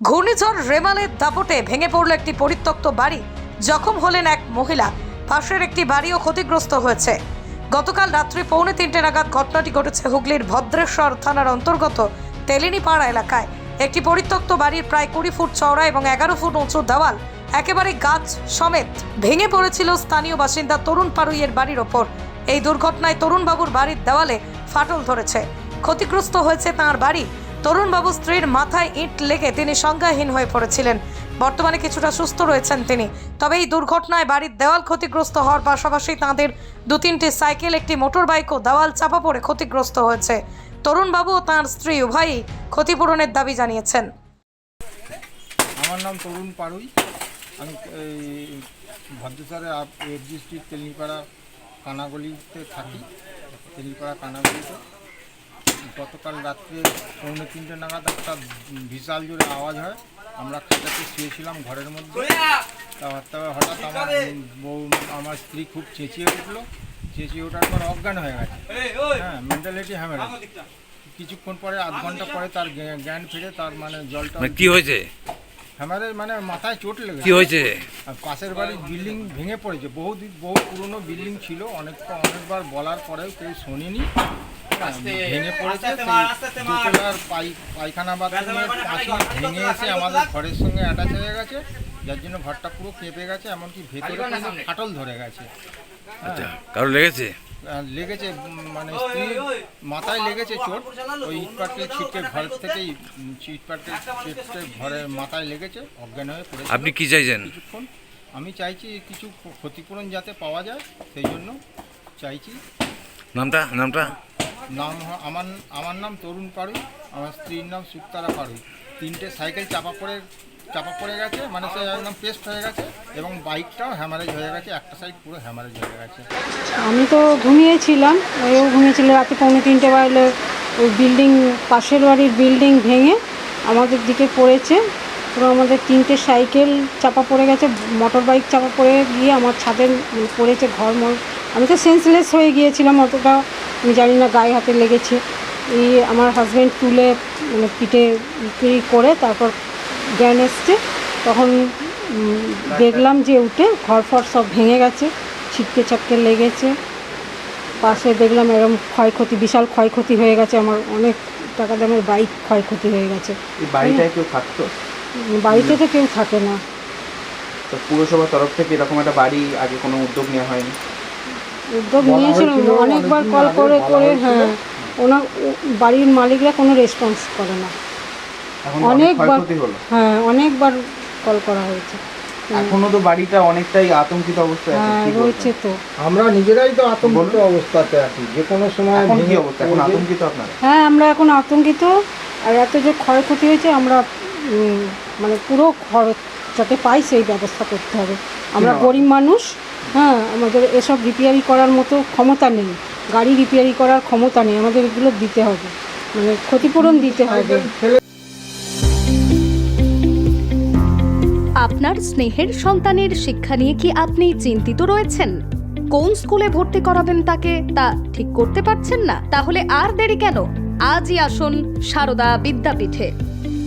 ঘূর্ণিঝড় রেমালের দাপটে ভেঙে পড়ল একটি পরিত্যক্ত বাড়ি। জখম হলেন এক মহিলা। পাশের একটি বাড়িও ক্ষতিগ্রস্ত হয়েছে। গতকাল রাত্রি পৌনে তিনটে নাগাদ ঘটনাটি ঘটেছে হুগলির ভদ্রেশ্বর থানার অন্তর্গত তেলিনীপাড়া এলাকায়। একটি পরিত্যক্ত বাড়ির প্রায় কুড়ি ফুট চওড়া এবং এগারো ফুট উঁচু দেওয়াল একেবারে গাছ সমেত ভেঙে পড়েছিল স্থানীয় বাসিন্দা তরুণ পারুইয়ের বাড়ির ওপর। এই দুর্ঘটনায় তরুণবাবুর বাড়ির দেওয়ালে ফাটল ধরেছে। ক্ষতিগ্রস্ত হয়েছে তাঁর বাড়ি। তরুণবাবু স্ত্রীর মাথায় ইট লেগে তিনি সংজ্ঞাহীন হয়ে পড়েছিলেন। বর্তমানে কিছুটা সুস্থ রয়েছেন তিনি। তবে এই দুর্ঘটনায় বাড়ির দেওয়াল ক্ষতিগ্রস্ত হওয়ার পাশাপাশি তাঁদের দু তিনটি সাইকেল, একটি মোটর বাইকও দেওয়াল চাপা পড়ে ক্ষতিগ্রস্ত হয়েছে। তরুণবাবু ও তাঁর স্ত্রী উভয়ই ক্ষতিপূরণের দাবি জানিয়েছেন। আমার নাম তরুণ পারুই। আমি, এই ভদ্রচরে এফজি স্ট্রিট তেলিপাড়া কানাগলিতে থাকি। তেলিপাড়া কানাগলিতে। গতকাল রাত্রে পৌনে তিনটে নাগাদ একটা বিশাল জোরে আওয়াজ হয়। আমরা খাটাতে শুয়েছিলাম ঘরের মধ্যে। তারপর হঠাৎ আমার বউ আমার স্ত্রী খুব চেঁচিয়ে উঠল। চেঁচিয়ে ওঠার পর অজ্ঞান হয়ে গেছে। হ্যাঁ মেন্টালিটি হ্যামেরা কিছুক্ষণ পরে আধ ঘণ্টা পরে তার জ্ঞান ফিরে তার মানে জলটা মানে কি হয়েছে? আমাদের মানে মাথায় চোট কি লেগেছে হয়েছে? আর পাশের বাড়ির বিল্ডিং ভেঙে পড়েছে। বহু বহু পুরনো বিল্ডিং ছিল। অনেক অনেকবার বলার পরেও কেউ শোনেনি। ভেঙে পড়েছে সেই দোতলার পাই পায়খানা বাথরুমের পাঁচিল ভেঙে এসে আমাদের ঘরের সঙ্গে অ্যাটাচ হয়ে গেছে যার জন্য ঘরটা পুরো কেঁপে গেছে এমনকি ভেতরে ফাটল ধরে গেছে। আচ্ছা কারও লেগেছে? আর লেগেছে মানে স্ত্রীর মাথায় লেগেছে চোট। ওই ইট পাটকেল ছিটকে ঘর থেকেই উম, ইট পাটকেল ছিটকে ঘরে মাথায় লেগেছে অজ্ঞান হয়ে পড়েছে। আপনি কি চাইছেন? কিছুক্ষণ। আমি চাইছি কিছু ক্ষতিপূরণ যাতে পাওয়া যায় সেই জন্য চাইছি। নামটা নামটা? নাম আমার আমার নাম তরুণ পাড়ুই আমার স্ত্রীর নাম সুক্তারা পাড়ুই তিনটে সাইকেল চাপা পড়ে চাপা পড়ে গেছে মানে সে একদম পেস্ট হয়ে গেছে, এবং বাইকটাও হ্যামারেজ হয়ে গেছে, একটা সাইড পুরো হ্যামারেজ হয়ে গেছে। আমি তো ঘুমিয়েছিলাম ওও ঘুমিয়েছিল রাতে পৌনে তিনটে বাজলে, ওই বিল্ডিং পাশের বাড়ির বিল্ডিং ভেঙে আমাদের দিকে পড়েছে, পুরো আমাদের তিনটে সাইকেল চাপা পড়ে গেছে মোটর বাইক চাপা পড়ে গিয়ে আমার ছাদে পড়েছে ঘর মর আমি তো সেন্সলেস হয়ে গিয়েছিলাম অতটা। আমি জানি না গায়ে হাতে লেগেছে। এই আমার হাজব্যান্ড তুলে মানে পিঠে করে তারপর জ্ঞান এসছে। তখন দেখলাম যে উঠে ঘর ফর সব ভেঙে গেছে ছিটকে ছাটকে লেগেছে। পাশে দেখলাম এরকম ক্ষয়ক্ষতি বিশাল ক্ষয়ক্ষতি হয়ে গেছে। আমার অনেক টাকা দামের বাইক ক্ষয়ক্ষতি হয়ে গেছে। বাড়িটায় কেউ থাকতো? বাড়িতে তো কেউ থাকে না। তো পুরসভার তরফ থেকে এরকম একটা বাড়ি আগে কোনো উদ্যোগ নেওয়া হয়নি? উদ্যোগ নিয়েছিল অনেকবার কল করে করে হ্যাঁ ওনার ও- বাড়ির মালিকরা কোনো রেসপন্স করে না। অনেকবার হ্যাঁ অনেকবার কল করা হয়েছে। এখনও তো বাড়িটা অনেকটাই আতঙ্কিত অবস্থায় আছে হ্যাঁ রয়েছে তো। আমরা নিজেরাই তো আতঙ্কিত। অবস্থাতে আছি যে কোনো সময় এখন কি অবস্থা? এখন আতঙ্কিত আপনারা? হ্যাঁ আমরা এখন আতঙ্কিত আর এত যে ক্ষয়ক্ষতি হয়েছে আমরা মানে পুরো খরচ যাতে পাই সেই ব্যবস্থা করতে হবে। আমরা গরিব মানুষ হ্যাঁ আমাদের এসব রিপেয়ারি করার মতো ক্ষমতা নেই। গাড়ি রিপেয়ারি করার ক্ষমতা নেই, আমাদের এগুলো দিতে হবে। মানে ক্ষতিপূরণ দিতে হবে। আপনার স্নেহের সন্তানের শিক্ষা নিয়ে কি আপনি চিন্তিত রয়েছেন? কোন স্কুলে ভর্তি করাবেন তাকে, তা ঠিক করতে পারছেন না? তাহলে আর দেরি কেন? আজই আসুন সারদা বিদ্যাপীঠে।